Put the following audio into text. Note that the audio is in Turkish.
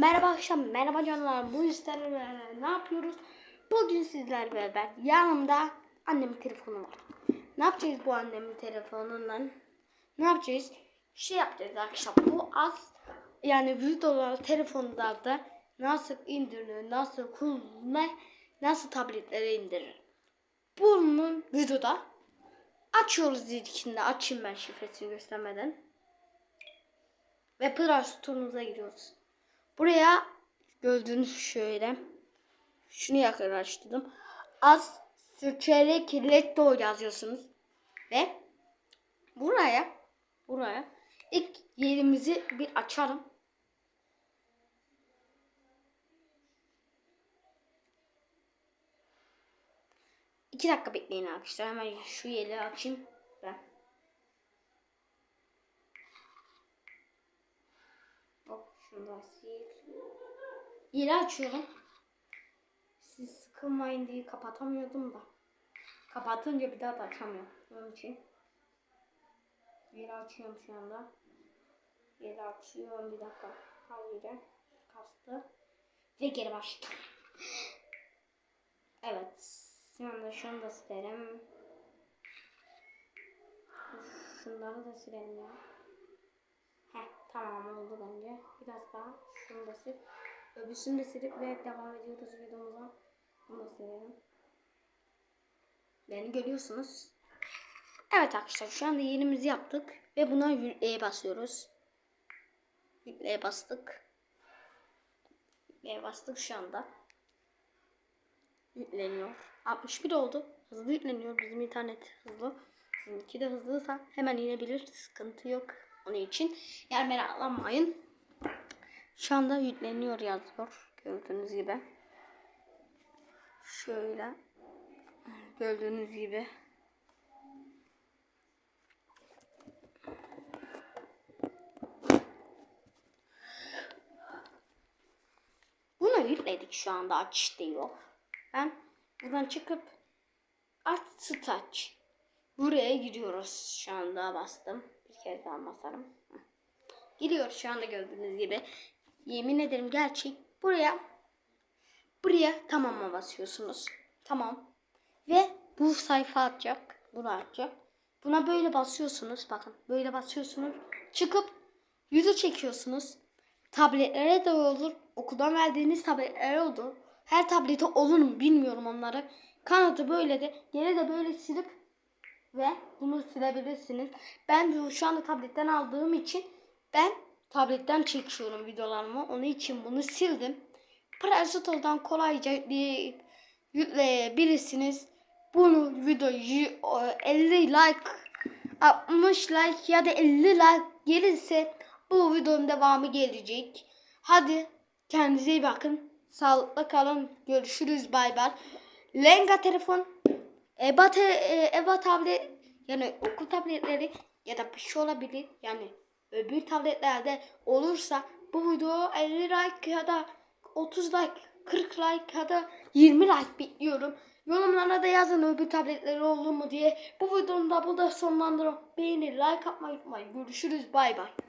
Merhaba akşam, merhaba canlar. Bu sizlerle ne yapıyoruz? Bugün sizlerle beraber yanımda annemin telefonu var. Ne yapacağız bu annemin telefonundan? Ne yapacağız? Şey yapacağız akşam. Bu az yani videolar telefonlarda nasıl indirilir, nasıl kullanılır, nasıl tabletlere indirir. Bunun videoda açıyoruz ilkinde. Açayım ben şifresini göstermeden. Ve Play Store'umuza giriyoruz. Buraya gördüğünüz şöyle. Şunu yakınlaştırdım. Az Türkçe'yle Kirletto yazıyorsunuz. Ve buraya buraya ilk yerimizi bir açalım. İki dakika bekleyin arkadaşlar. Hemen şu yeri açayım Yeri açıyorum. Siz sıkılmayın diye kapatamıyordum da. Kapatınca bir daha da açamıyorum. Onun için. Yeri açıyorum şu anda. Yeri açıyorum bir dakika. Hayır. Kastı. Ve geri başladım. Evet. Şimdi de şunu da silerim. Şunları da silerim ya. Tamam oldu bence. Biraz daha şunu da sil. Öbürsünü de silip ve devam ediyoruz videomuza. Bunu da silelim. Beni görüyorsunuz. Evet arkadaşlar şu anda yerimizi yaptık. Ve buna yükleğe basıyoruz. Yükleğe bastık. Yükleğe bastık şu anda. Yükleniyor. 61 oldu. Hızlı yükleniyor. Bizim internet hızlı. Sizinki de hızlıysa hemen inebilir. Sıkıntı yok. Onun için yer meraklanmayın. Şu anda yükleniyor yazıyor. Gördüğünüz gibi. Şöyle. Gördüğünüz gibi. Bunu yükledik şu anda aç diyor. Ben buradan çıkıp aç touch. Buraya gidiyoruz. Şu anda bastım. Bir kez daha basarım. Gidiyoruz şu anda gördüğünüz gibi. Yemin ederim gerçek. Buraya buraya tamama basıyorsunuz. Tamam. Ve bu sayfa atacak. Bunu atacak. Buna böyle basıyorsunuz. Bakın böyle basıyorsunuz. Çıkıp yüzü çekiyorsunuz. Tabletlere de olur. Okuldan verdiğiniz tabletlere olur. Her tablete olur mu bilmiyorum onları. Kanadı böyle de geri de böyle silip ve bunu silebilirsiniz. Ben şu anda tabletten aldığım için ben tabletten çekiyorum videolarımı. Onun için bunu sildim. Play Store'dan kolayca yükleyebilirsiniz. Bunu videoyu 50 like 60 like ya da 50 like gelirse bu videonun devamı gelecek. Hadi kendinize iyi bakın. Sağlıkla kalın. Görüşürüz. Bay bay. Lenga telefon EBA, te, e, EBA tablet yani okul tabletleri ya da bir şey olabilir. Yani öbür tabletlerde olursa bu video 50 like ya da 30 like 40 like ya da 20 like bekliyorum. Yorumlara da yazın öbür tabletleri olur mu diye. Bu videonun da burada sonlandırıyorum. Beğeni, like atmayı unutmayın. Görüşürüz. Bay bay.